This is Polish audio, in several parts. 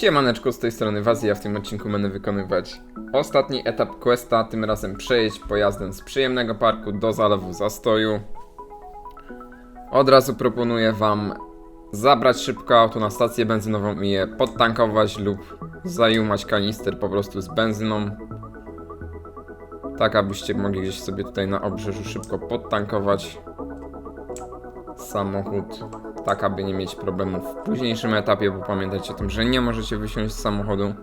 Siemaneczko, z tej strony Wazi, a w tym odcinku będę wykonywać ostatni etap questa, tym razem przejeść pojazdem z przyjemnego parku do zalewu zastoju. Od razu proponuję wam zabrać szybko auto na stację benzynową i je podtankować lub zajumać kanister po prostu z benzyną. Tak abyście mogli gdzieś sobie tutaj na obrzeżu szybko podtankować samochód, tak aby nie mieć problemów w późniejszym etapie, bo pamiętajcie o tym, że nie możecie wysiąść z samochodu.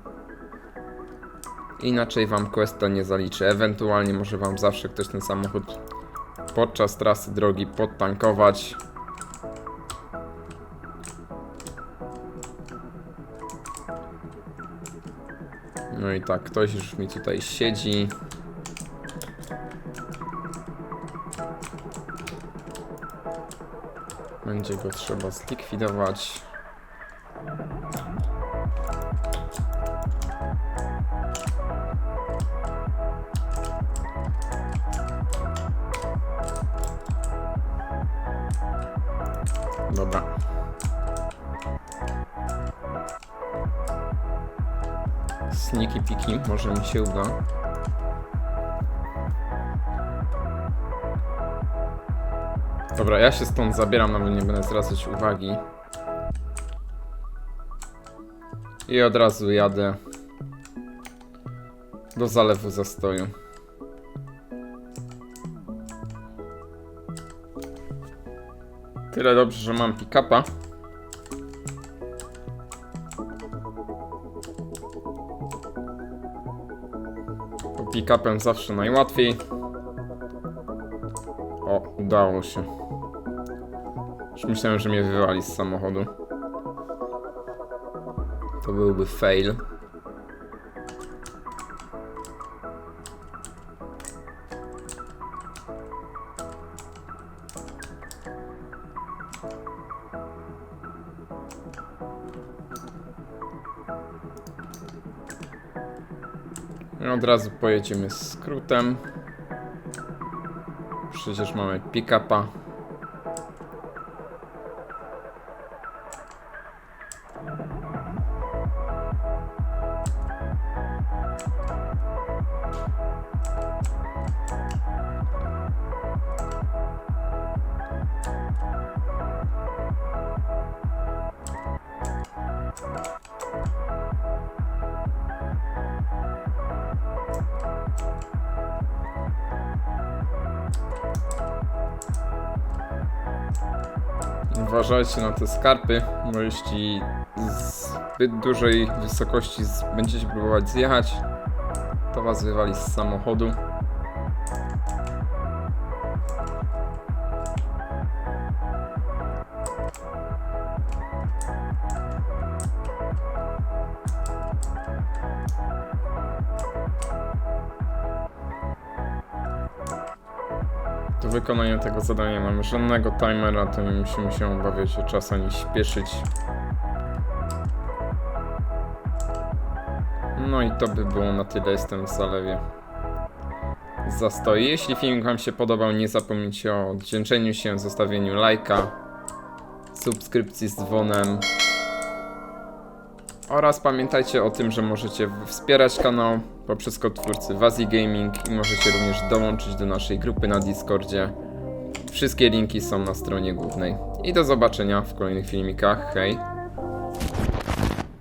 Inaczej wam questa nie zaliczy. Ewentualnie może wam zawsze ktoś ten samochód podczas trasy drogi podtankować. No i tak, ktoś już mi tutaj siedzi. Będzie go trzeba zlikwidować. Dobra. Sneaky piki, może mi się uda. Dobra, ja się stąd zabieram, nawet nie będę zwracać uwagi. I od razu jadę do zalewu zastoju. Tyle dobrze, że mam pick-upa. Pick-upem zawsze najłatwiej. O, udało się. Już myślałem, że mnie wywali z samochodu. To byłby fail. I od razu pojedziemy skrótem. Przecież mamy pick-upa. Uważajcie na te skarpy, bo jeśli zbyt dużej wysokości będziecie próbować zjechać, to was wywali z samochodu. Do wykonania tego zadania mamy żadnego timera, to nie musimy się obawiać o czas ani śpieszyć. No i to by było na tyle, jestem w zalewie zastoi. Jeśli film Wam się podobał, nie zapomnijcie o oddzięczeniu się, zostawieniu lajka, subskrypcji z dzwonem. Oraz pamiętajcie o tym, że możecie wspierać kanał poprzez kod twórcy Wazi Gaming i możecie również dołączyć do naszej grupy na Discordzie. Wszystkie linki są na stronie głównej. I do zobaczenia w kolejnych filmikach. Hej!